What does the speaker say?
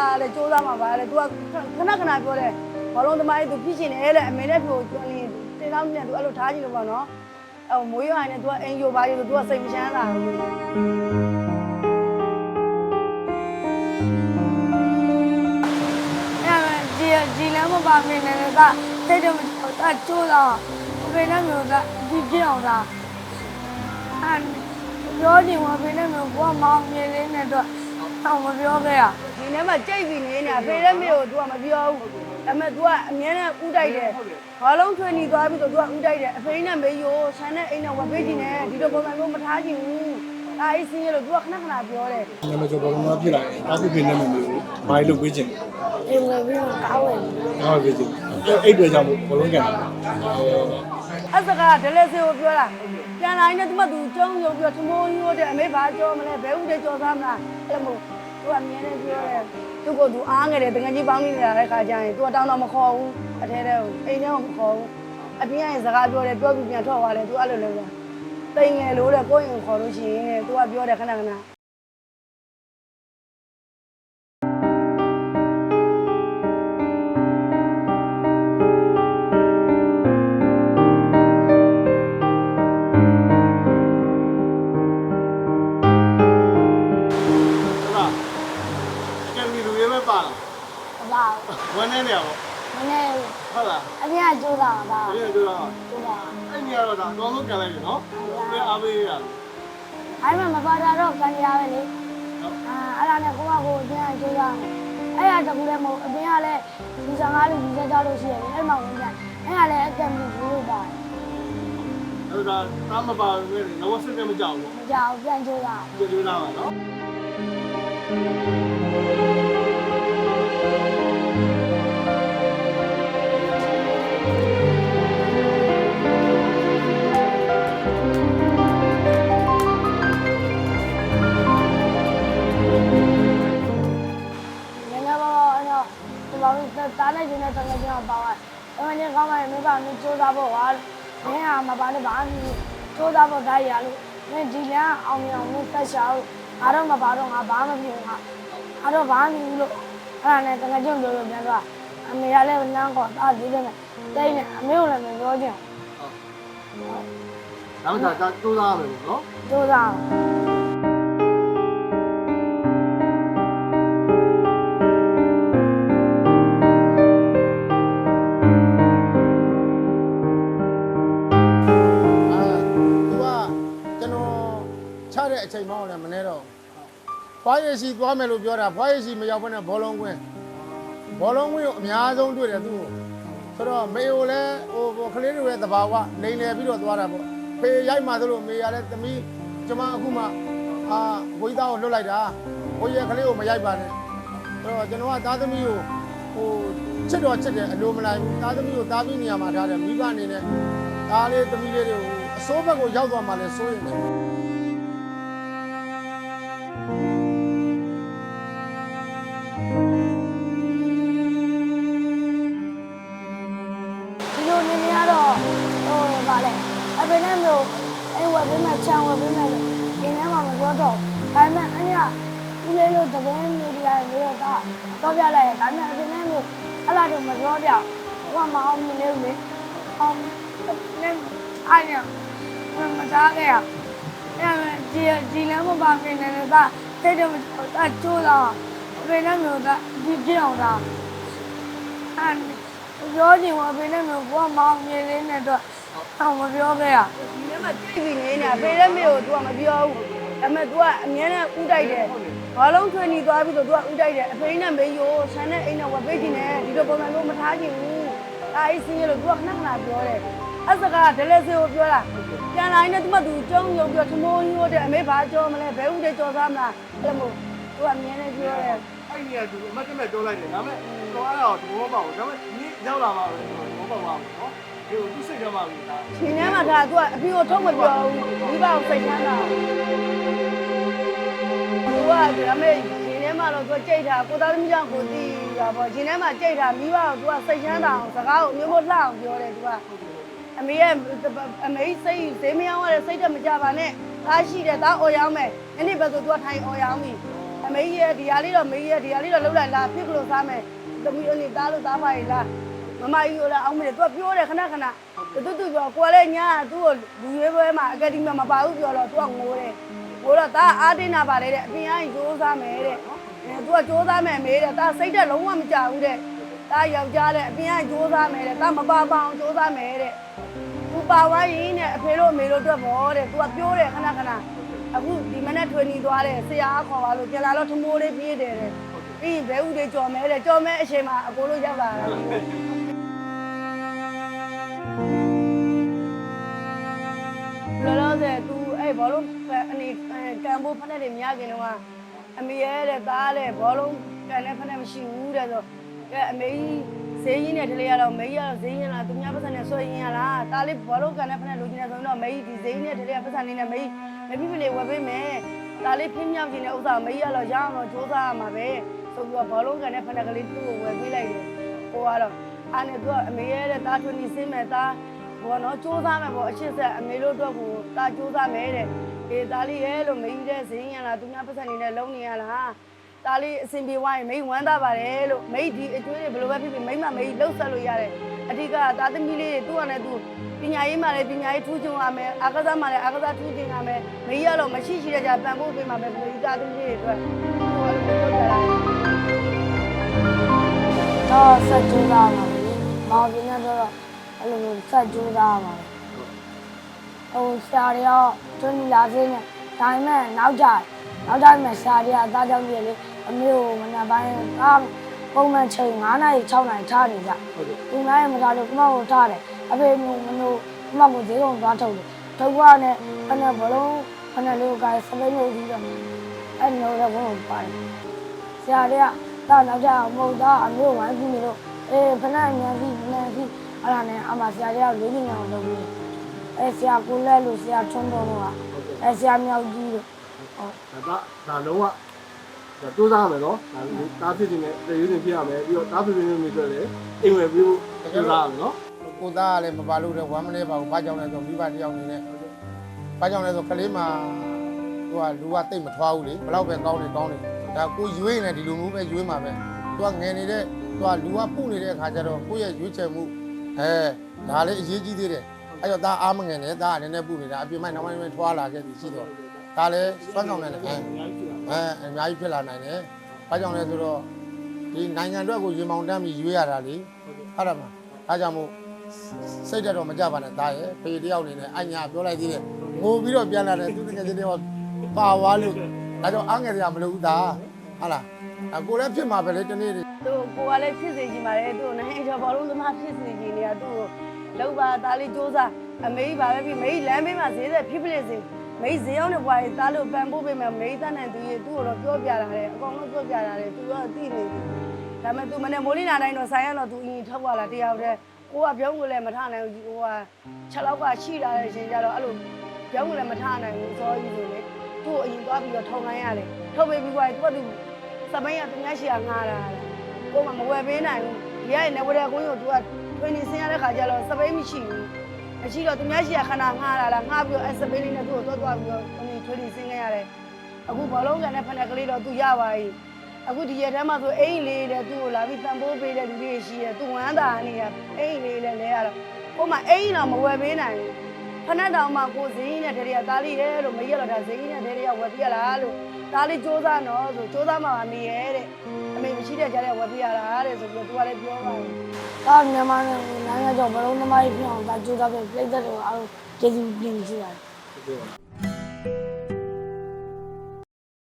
တဲ့စူးစမ်းမှာပါလေ तू ကခဏခဏပြောတယ်ဘောလုံးသမားကြီး तू ဖြစ်ရှင်တယ်တဲ့အမေနဲ့ပြောပြောနေတင်တော့နဲ့ तू အဲ့လိုထားကြည့်လို့ပေါ့နော်အဲ့မိုးရွာနေ तू ကအိမ်ယိုပါကြီးလို့ तू ကစိတ်မချမ်းသာဘူးအဲ့ဒီဒီလမ်းမပါမင်းနဲ့ကစိတ်တော့အကျိုးတော့ဘယ်နဲ့မျိုးကဒီပြအောင်လားအဲ့ပြောနေမှာဘယ်နဲ့မျိုးကိုမောင်မြင်လေးနဲ့တော့ တော့မပြောခဲ့ရဒီထဲမှာကြိတ်ပြီးနေနေဖေတဲ့မေကို तू ကမပြောဘူးဒါပေမဲ့ तू ကအမြဲတမ်းဥတိုက်တယ်ဘာလုံးထွေးနေသွားပြီးတော့ तू ကဥတိုက်တယ်အဖေနဲ့မေယိုဆန်းတဲ့အိမ်နဲ့ဝက်ပေးချင်တယ်ဒီလိုပုံစံမျိုးမထားချင်ဘူးဒါအေးစင်းရလို့ तू ကခဏခဏပြောတယ် နာမည်ကျော်ဘာလို့မဖြစ်လာလဲတာဖိဖိနဲ့မမျိုးဘာလို့ပေးခြင်း အိမ်ဝယ်ပြီးတော့ကောင်းဝင် ဘာလို့ပေးခြင်းအဲ့ အဲ့တွေကြောင့်ဘလုံးကန်အစကားဒလဲစီကိုပြောတာပြန်လာရင်လည်းသူမသူကျုံယုံပြီးတော့သမိုးရိုးတဲ့အမေဘာကြောမလဲဘဲဦးတဲ့ကြောသားမလားအဲ့မို့သူကအမြဲတမ်းပြောတယ်သူကသူအားငယ်တယ်တကယ်ကြီးပေါင်းနေလာတဲ့ခါကျရင်သူကတောင်းတော့မခေါ်ဘူးအထဲထဲကိုအိမ်ထဲကိုမခေါ်ဘူးအပြင်ကစကားပြောတယ်ပြောပြီးပြန်ထွက်သွားတယ်သူအဲ့လိုလုပ်တာတိမ်ငယ်လို့တဲ့ကိုယ့်ရင်ခေါ်လို့ရှိရင်သူကပြောတယ်ခဏခဏ အဲ့မှာမပါတာတော့ကန်ရပဲလေအာအဲ့ဒါနဲ့ကိုမကိုအပြင်ကကြိုးစားတယ်အဲ့ဒါတကူလည်းမဟုတ်အပြင်ကလည်းဒီစကားလို့ဒီစကားလို့ရှိရတယ်အဲ့မှာဝင်ကြအဲ့ဒါလည်းအကယ်မီဘူးလို့ပါတယ်အဲ့ဒါတားမပါဘူးလေလောစစ်တယ်မကြောက်ဘူးမကြောက်ပြန်ကြိုးစားကြည့်ကြလာပါနော် ဒီမှာတားလိုက်ခြင်းနဲ့တကယ်ကြောက်ပါသွားအဲ့မှာညကောင်းပါရဲ့မိဘမင်းကြိုးစားဖို့ဟာမင်းဟာမပါနဲ့ဘာမှကြိုးစားဖို့ဒါရလို့မင်းဒီလမ်းအောင်မြင်အောင်မင်းဆက်ရှာလို့ငါတော့မပါတော့ငါဘာမှမဖြစ်ဘူးငါအဲ့တော့ဘာမှမဖြစ်ဘူးလို့အဲ့ဒါနဲ့တကယ်ကြောက်ပြောလို့ပြန်တော့အမေကလည်းလမ်းကောတားသေးတယ်နဲ့တိတ်နဲ့အမေကိုလည်းမပြောချင်ဒါမှမဟုတ်ဒါစူးစမ်းရမယ်နော်ကြိုးစားအာ တဲ့အချိန်မှောင်းလည်းမနေတော့ဖွားရရှိသွားမယ်လို့ပြောတာဖွားရရှိမရောက်ဘဲနဲ့ဘောလုံးကွင်းဘောလုံးကွင်းကိုအများဆုံးတွေ့တယ်သူ့ကိုဆိုတော့မေကိုလည်းဟိုဟိုကလေးတွေရဲ့သဘာဝလိန်လည်ပြီးတော့သွားတာပေါ့ဖေရိုက်မှသလိုမေရလည်းသမီးကျမအခုမှအာဝိသားကိုလွတ်လိုက်တာဘိုးရဲ့ကလေးကိုမရိုက်ပါနဲ့ဆိုတော့ကျွန်တော်ကသားသမီးကိုဟိုချစ်တော်ချစ်တယ်အလိုမလိုက်ဘူးသားသမီးကိုသားပြီးနေရာမှာထားတယ်မိဘအနေနဲ့ဒါလေးသမီးလေးတွေကိုအစိုးဘက်ကိုရောက်သွားမှလည်းစိုးရင်လည်း မ်ဝယ်ပေးမှချမ်းဝယ်ပေးမှလို့ဒီထဲမှာမပြောတော့ဒါပေမဲ့အညာဦးလေးတို့တပင်းမီဒီယာမျိုးတော့တော့ပြလိုက်ရဒါပေမဲ့အဖေနဲ့မျိုးအဲ့လာတော့မပြောပြဟိုကမအောင်မြင်နေဘူးလေအောင်နဲ့အားရမသားခဲ့ရအဲ့ဒီဒီလမ်းမပါမင်းနဲ့ကတိတ်တော့အကျိုးတော့အဖေနဲ့မျိုးကဒီပြအောင်တာအဲ့ပြောချင်ပါဖေနဲ့မျိုးကိုကမောင်မြင်လေးနဲ့တော့ တော့မပြောခဲ့ရ ဒီထဲမှာကြိတ်ပြီးနေနေဖေတဲ့မေကို तू ကမပြောဘူးဒါပေမဲ့ तू ကအမြဲတမ်းဥတိုက်တယ်ဘာလုံးထွေးနေသွားပြီးတော့ तू ကဥတိုက်တယ်အဖေနဲ့မေယိုဆန်းတဲ့အိမ်နဲ့ဝက်ပေးချင်တယ်ဒီလိုပုံစံမျိုးမထားချင်ဘူးဒါအေးစင်းရလို့ तू ကခဏခဏပြောတယ်အဲ့စကားဒလဲစေကိုပြောတာပြန်လာရင်လည်း तू မ तू ကျုံရုံပြီးတော့ထမိုးရိုးတဲ့အမေဘာကြောမလဲဘဲဥတဲ့ကြောသားမလားအဲ့မို့ तू ကအမြဲတမ်းပြောတယ် အဲ့ဒီကသူအမတ်တမဲ့ပြောလိုက်တယ်ဒါပေမဲ့တော့အဲ့တော့ဘောပါဘူးဒါပေမဲ့ဒီရောက်လာမှပဲဘောပါပါဘူးနော် ဒီကိုသူစိတ်ထဲမှာပြီဒါရှင်ထဲမှာဒါ तू ကအဖေကိုထုတ်မပြောဘူးမိဘကိုစိတ်ချမ်းသာသူကဒါပေမဲ့ရှင်ထဲမှာတော့သူကြိတ်တာကိုသားသမီးကြောင့်ကိုတီးတာပေါ့ရှင်ထဲမှာကြိတ်တာမိဘကိုသူကစိတ်ချမ်းသာအောင်စကားကိုမျိုးမလှအောင်ပြောတယ်သူကအမေရဲ့အမေစိတ်ဈေးမယောင်းရတဲ့စိတ်တက်မကြပါနဲ့သားရှိတယ်သားအော်ရောင်းမယ်အဲ့ဒီဘက်ဆိုသူကထိုင်အော်ရောင်းပြီအမေကြီးရဲ့ဒီဟာလေးတော့မေကြီးရဲ့ဒီဟာလေးတော့လှုပ်လိုက်လားဖြစ်ကလို့စားမယ်သမီးအနေသားလို့သားပါရလား မမကြီးကလည်းအောင်းမတယ်သူကပြောတယ်ခဏခဏတူတူပြောကိုယ်လည်းညာသူ့ကိုလူရွေးပွဲမှာအကယ်ဒမီမပါဘူးပြောတော့သူကငိုတယ်ငိုတော့ဒါအားတင်းတာပါလေတဲ့အပြင်အရင်စူးစမ်းမယ်တဲ့အဲသူကစူးစမ်းမယ်မေးတဲ့ဒါစိတ်တက်လုံးဝမကြဘူးတဲ့ဒါယောက်ျားတဲ့အပြင်အရင်စူးစမ်းမယ်တဲ့ဒါမပါပါအောင်စူးစမ်းမယ်တဲ့သူပါဝိုင်းရင်နဲ့အဖေတို့အမေတို့အတွက်ပေါ့တဲ့သူကပြောတယ်ခဏခဏအခုဒီမနေ့ထွေနေသွားတယ်ဆရာအခေါ်ပါလို့ပြန်လာတော့ထမိုးလေးပြေးတယ်တဲ့ပြီးရင်ဘဲဥတွေကြော်မဲတဲ့ကြော်မဲအချိန်မှာအကိုတို့ရောက်လာတာ လောလောဆယ် तू အဲ့ဘောလုံးအနေကံဖို့ဖက်နဲ့တွေမရခင်တော့အမေရဲ့တဲ့သားတဲ့ဘောလုံးကန်တဲ့ဖက်နဲ့မရှိဘူးတဲ့ဆိုအဲအမေကြီးဈေးကြီးနဲ့တလေရတော့မေကြီးကတော့ဈေးရင်လားသူများပတ်စံနဲ့ဆွဲရင်ရလားသားလေးဘောလုံးကန်တဲ့ဖက်နဲ့လိုချင်တယ်ဆိုရင်တော့မေကြီးဒီဈေးနဲ့တလေရပတ်စံလေးနဲ့မေကြီးမပြိပလေဝယ်ပေးမယ်သားလေးဖင်းမြောက်ခြင်းတဲ့ဥစ္စာမေကြီးကတော့ရအောင်တော့စူးစမ်းရမှာပဲဆိုပြီးတော့ဘောလုံးကန်တဲ့ဖက်နဲ့ကလေးသူ့ကိုဝယ်ပေးလိုက်တယ်ဟိုကတော့အားနဲ့သူကအမေရဲ့တဲ့သားထွန်းနေစင်းမဲ့သား ဘောနော်စူးစမ်းမယ်ပေါ့အချစ်ဆက်အမေတို့အတွက်ကိုသားစူးစမ်းမယ်တဲ့အေးသားလေးရဲ့လို့မေကြီးတဲ့ဈေးရင်လားသူများပတ်စံနေနဲ့လုံးနေရလားဒါလေးအဆင်ပြေသွားရင်မိတ်ဝမ်းသာပါတယ်လို့မိတ်ဒီအကျွေးတွေဘယ်လိုပဲဖြစ်ဖြစ်မိတ်မမိတ်လှုပ်ဆက်လို့ရတယ်အဓိကသာသမီလေးတွေသူ့အနေနဲ့သူပညာရေးမှလည်းပညာရေးထူးချွန်ရမယ်အာကစားမှလည်းအာကစားထူးချွန်ရမယ်မိတ်ရတော့မရှိရှိတဲ့ကြပံဖို့ပေးမှာပဲမိတ်သာသမီလေးတွေအတွက်ဟိုလိုပြောကြတာတော့ဆက်ကြိုးစားပါမယ်မောင်ပြင်းနေတော့ အဲ့လိုမျိုးဆက်ကြိုးစားပါမယ်ဟိုဆရာတွေရောတွန်းလာစင်းနဲ့ဒါပေမဲ့နောက်ကြနောက်ကြမယ်ဆရာတွေကအသားကြောင့်ပြည့်လေအမျိုးမနက်ပိုင်းကပုံမှန်ချိန်9နာရီ6နာရီထားနေကြဟုတ်တယ်သူနိုင်မထားလို့ကမောက်ကိုထားတယ်အဖေမျိုးမလို့ကမောက်ကိုဈေးကုန်သွားထုတ်တယ်ထုတ်ကနဲ့ခနဲ့ဘလုံးခနဲ့လေးကိုစပိန်လို့ပြီးတော့အဲ့လိုတော့ဘုံကိုပါတယ်ဆရာတွေကတာနောက်ကြမဟုတ်တော့အမျိုးဝိုင်းပြီးနေလို့အေးဖနာညာပြီးဖနာပြီး အဲ့ဒါနဲ့အမဆရာတွေကလေးနေအောင်လုပ်ပြီးအဲဆရာကိုလဲလို့ဆရာထွန်းတော်တို့ကအဲဆရာမြောက်ကြီးတို့ဟုတ်ဒါကဒါလုံးဝဒါတိုးစားမယ်နော်ဒါတားဖြစ်နေတဲ့တရွေးနေဖြစ်ရမယ်ပြီးတော့တားဖြစ်နေနေဆိုလည်းအိမ်ဝယ်ပြီးဖို့တိုးစားရမယ်နော်ကိုသားကလည်းမပါလို့တဲ့ဝမ်းမနေပါဘူးဘာကြောင့်လဲဆိုမိဘတယောက်အနေနဲ့ဘာကြောင့်လဲဆိုကလေးမှာသူကလူကတိတ်မထွားဘူးလေဘလောက်ပဲကောင်းနေကောင်းနေဒါကိုရွေးနေဒီလိုမျိုးပဲရွေးမှာပဲသူကငယ်နေတဲ့သူကလူကပုနေတဲ့အခါကျတော့ကိုယ့်ရဲ့ရွေးချယ်မှု အဲဒါလည်းအရေးကြီးသေးတယ်အဲ့တော့ဒါအားမငယ်နဲ့ဒါကလည်းနည်းနည်းပုနေတာအပြင်မိုက်နောက်ပိုင်းမှာထွားလာခဲ့ပြီရှိတော့ဒါလည်းစွမ်းဆောင်နိုင်တယ်အဲအဲအများကြီးဖြစ်လာနိုင်တယ်။ဘာကြောင့်လဲဆိုတော့ဒီနိုင်ငံအတွက်ကိုရေမောင်တမ်းပြီးရွေးရတာလေဟုတ်တယ်မလား။ဒါကြောင့်မို့စိတ်တက်တော့မကြပါနဲ့ဒါရဲ့ဖေတယောက်အနေနဲ့အညာပြောလိုက်သေးတယ်။ငိုပြီးတော့ပြန်လာတယ်သူတကယ်ချင်းတော့ပါဝါလို့ဒါကြောင့်အငယ်ရမလို့ဒါဟုတ်လား။ အကိုလည်းဖြစ်မှာပဲလေတနေ့တွေသူကိုကလည်းဖြစ်စေချင်ပါတယ်သူနိုင်ချောဘောလုံးသမားဖြစ်စေချင်နေတာသူ့ကိုလောက်ပါသားလေးစူးစမ်းအမေကြီးပါပဲပြီးမေကြီးလမ်းဘေးမှာဈေးသက်ဖြစ်ဖြစ်စေမေကြီးဈေးရောက်နေပွားရင်သားလို့ပန်ဖို့ပေးမယ်မေကြီးတန်းနိုင်သူကြီးသူ့ကိုတော့ပြောပြတာလေအကောင်လုံးပြောပြတာလေသူတော့သိနေပြီဒါပေမဲ့သူမနဲ့မိုးလီနာတိုင်းတော့ဆိုင်ရတော့သူအရင်ထုတ်သွားလာတယောက်တည်းကိုကပြောင်းကိုလည်းမထနိုင်ဘူးဟိုက6လောက်ကရှိလာတဲ့အချိန်ကျတော့အဲ့လိုပြောင်းကိုလည်းမထနိုင်ဘူးစောကြီးဆိုလေသူ့ကိုအရင်သွားပြီးတော့ထုံလိုက်ရတယ်ထုတ်ပေးပြီးွားရင်သူကသူ စပိန်ကသူများရှိရငှားတာကိုမှမဝယ်ပေးနိုင်ဘူးဒီကနေဝယ်တဲ့ကွင်းကိုသူကထွင်းနေဆင်းရတဲ့ခါကျတော့စပိန်မရှိဘူးမရှိတော့သူများရှိရခဏငှားလာလားငှားပြီးတော့အစပိန်လေးနဲ့သူ့ကိုသွားသွားပြီးတော့အင်းထွေးပြီးဆင်းခဲ့ရတယ်အခုဘောလုံးကန်နဲ့ဖက်နဲ့ကလေးတော့သူရပါပြီအခုဒီရက်ထဲမှာဆိုအိမ်လေးတဲ့သူ့ကိုလာပြီးတန်ဖိုးပေးတဲ့လူတွေရှိရသူဝမ်းသာနေရအိမ်လေးလည်းလဲရတော့ကိုမအိမ်တော့မဝယ်ပေးနိုင်ဘူးဖ နက်တောင်မှကိုဇင်းနဲ့တရေကသားလေးရဲ့လို့မရတော့ဒါဇင်းနဲ့တရေကဝယ်ပြရလားလို့သားလေးစူးစမ်းတော့ဆိုစူးစမ်းမှမမေရဲ့တဲ့အမေမရှိတဲ့ကြားတဲ့ဝယ်ပြရတာတဲ့ဆိုပြီးတော့သူကလည်းပြောပါတယ်ဒါမြန်မာနိုင်ငံကြောင့်ဘလုံးသမားကြီးပြောင်းတာကြိုးစားပြီးပြိတ္တတွေအားလုံးကျေးဇူးတင်ကြပါတယ်ဟုတ်ကဲ့ပါ